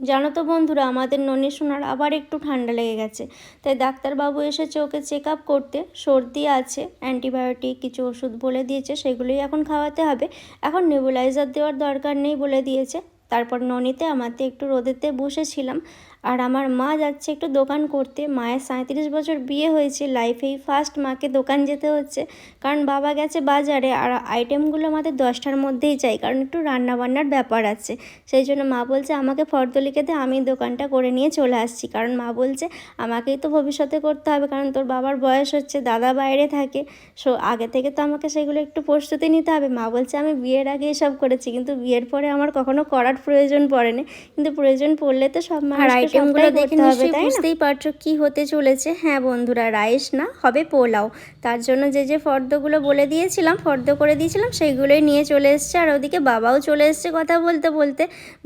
জানো তো বন্ধুরা, আমাদের ননি সোনার আবার একটু ঠান্ডা লেগে গেছে। তাই ডাক্তারবাবু এসেছে ওকে চেক আপ করতে। সর্দি আছে, অ্যান্টিবায়োটিক, কিছু ওষুধ বলে দিয়েছে, সেগুলোই এখন খাওয়াতে হবে। এখন নেবুলাইজার দেওয়ার দরকার নেই বলে দিয়েছে। তারপর ননিতে আমাতে একটু রোদেতে বসেছিলাম। আর আমার মা যাচ্ছে একটু দোকান করতে। মায়ের সাঁত্রিশ বছর বিয়ে হয়েছে লাইফেই ফার্স্ট মাকে দোকান যেতে হচ্ছে। কারণ বাবা গেছে বাজারে আর আইটেমগুলো আমাদের দশটার মধ্যেই চাই কারণ একটু রান্নাবান্নার ব্যাপার আছে। সেই জন্য মা বলছে আমাকে ফর্দলিকে দে আমি দোকানটা করে নিয়ে চলে আসছি। কারণ মা বলছে আমাকেই তো ভবিষ্যতে করতে হবে কারণ তোর বাবার বয়স হচ্ছে দাদা বাইরে থাকে। সো আগে থেকে তো আমাকে সেগুলো একটু প্রস্তুতি নিতে হবে। মা বলছে আমি বিয়ের আগে এসব করেছি কিন্তু বিয়ের পরে আমার কখনো করার প্রয়োজন পড়েনি। কিন্তু প্রয়োজন পড়লে তো সব মানুষকে আইটেমগুলো দেখে নিশ্চয়ই বুঝতেই পারছ কি হতে চলেছে। হ্যাঁ বন্ধুরা রাইস না হবে পোলাও। তার জন্য যে যে ফর্দগুলো বলে দিয়েছিলাম ফর্দ করে দিয়েছিলাম সেইগুলোই নিয়ে চলে এসছে। আর ওদিকে বাবাও চলে এসছে কথা বলতে বলতে।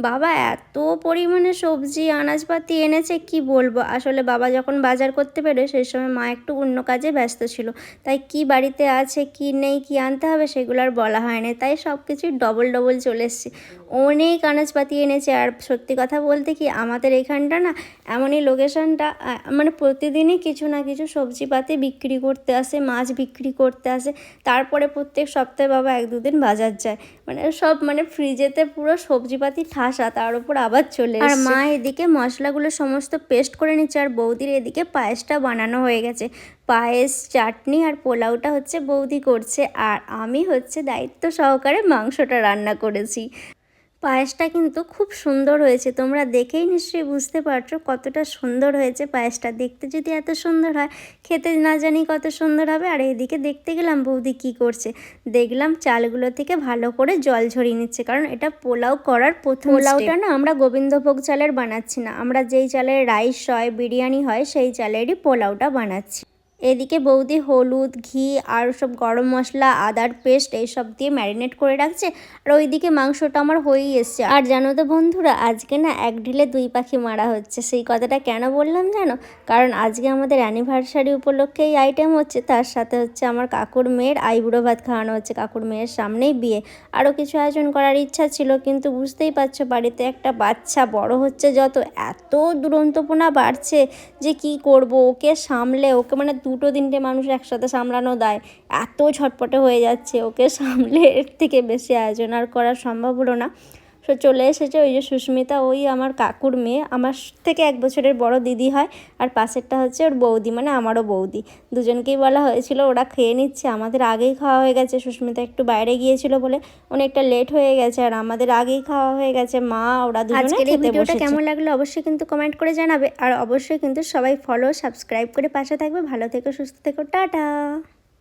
বাবা এত পরিমাণে সবজি আনাজপাতি এনেছে কি বলব? আসলে বাবা যখন বাজার করতে পেরে সেই সময় মা একটু অন্য কাজে ব্যস্ত ছিল। তাই কি বাড়িতে আছে কি নেই কি আনতে হবে সেগুলো আর বলা হয়নি। তাই সব কিছুই ডবল ডবল চলে এসছে। অনেক আনাজপাতি এনেছে। আর সত্যি কথা বলতে কি আমাদের এখানটা না এমনই লোকেশনটা মানে প্রতিদিনই কিছু না কিছু সবজিপাতি বিক্রি করতে আসে মাছ বিক্রি করতে আসে তারপরে প্রত্যেক সপ্তাহে বাবা এক দুদিন বাজার যায়। মানে সব মানে ফ্রিজেতে পুরো সবজিপাতি ঠাসা তার উপর আবার চলে আর মা এদিকে মশলাগুলো সমস্ত পেস্ট করে নিচ্ছে আর বৌদির এদিকে পায়েসটা বানানো হয়ে গেছে। পায়েস চাটনি আর পোলাওটা হচ্ছে বৌদি করছে আর আমি হচ্ছে দায়িত্ব সহকারে মাংসটা রান্না করেছি। পায়েসটা কিন্তু খুব সুন্দর হয়েছে। তোমরা দেখেই নিশ্চয়ই বুঝতে পারছ কতটা সুন্দর হয়েছে পায়েসটা। দেখতে যদি এত সুন্দর হয়, খেতে না জানি কত সুন্দর হবে। আর এদিকে দেখতে গেলাম বৌদি কি করছে। দেখলাম চালগুলো থেকে ভালো করে জল ঝরিয়ে নিচ্ছে। কারণ এটা পোলাও করার প্রথম পোলাওটা না আমরা গোবিন্দভোগ চালের বানাচ্ছি না। আমরা যেই চালের রাইস হয়, বিরিয়ানি হয়, সেই চালেরই পোলাওটা বানাচ্ছি। এদিকে বৌদি হলুদ, ঘি আর সব গরম মশলা, আদার পেস্ট এইসব দিয়ে ম্যারিনেট করে রাখছে। আর ওইদিকে মাংসটা আমার হয়েই এসছে। আর জানো তো বন্ধুরা, আজকে না এক ঢিলে দুই পাখি মারা হচ্ছে। সেই কথাটা কেন বললাম জানো? কারণ আজকে আমাদের অ্যানিভার্সারি উপলক্ষে এই আইটেম হচ্ছে। তার সাথে হচ্ছে আমার কাকুর মেয়ের আইবুড়ো ভাত খাওয়ানো হচ্ছে, কাকুর মেয়ের সামনেই বিয়ে। আরও কিছু আয়োজন করার ইচ্ছা ছিল, কিন্তু বুঝতেই পারছ বাড়িতে একটা বাচ্চা বড় হচ্ছে, যত এত দুরন্তপনা বাড়ছে যে কি করব? ওকে সামলে, ওকে মানে দুটো তিনটে মানুষ একসাথে সামলানো দায়। এত ছটপটে হয়ে যাচ্ছে ওকে সামলে এর থেকে বেশি আয়োজন আর করা সম্ভব হলো না। সে চলে এসেছে ওই যে সুস্মিতা ওই আমার কাকুর মেয়ে। আমার থেকে এক বছরের বড় দিদি হয় আর পাশেরটা হচ্ছে ওর বৌদি মানে আমারও বৌদি। দুজনকেই বলা হয়েছিল ওরা খেয়ে নিচ্ছে। আমাদের আগেই খাওয়া হয়ে গেছে। সুস্মিতা একটু বাইরে গিয়েছিল বলে অনেকটা লেট হয়ে গেছে আর আমাদের আগেই খাওয়া হয়ে গেছে। মা ওরা দুজনে খেতে বসেছে। কেমন লাগল অবশ্যই কিন্তু কমেন্ট করে জানাবে। আর অবশ্যই কিন্তু সবাই ফলো সাবস্ক্রাইব করে পাশে থাকবে। ভালো থেকো সুস্থ থেকো টাটা।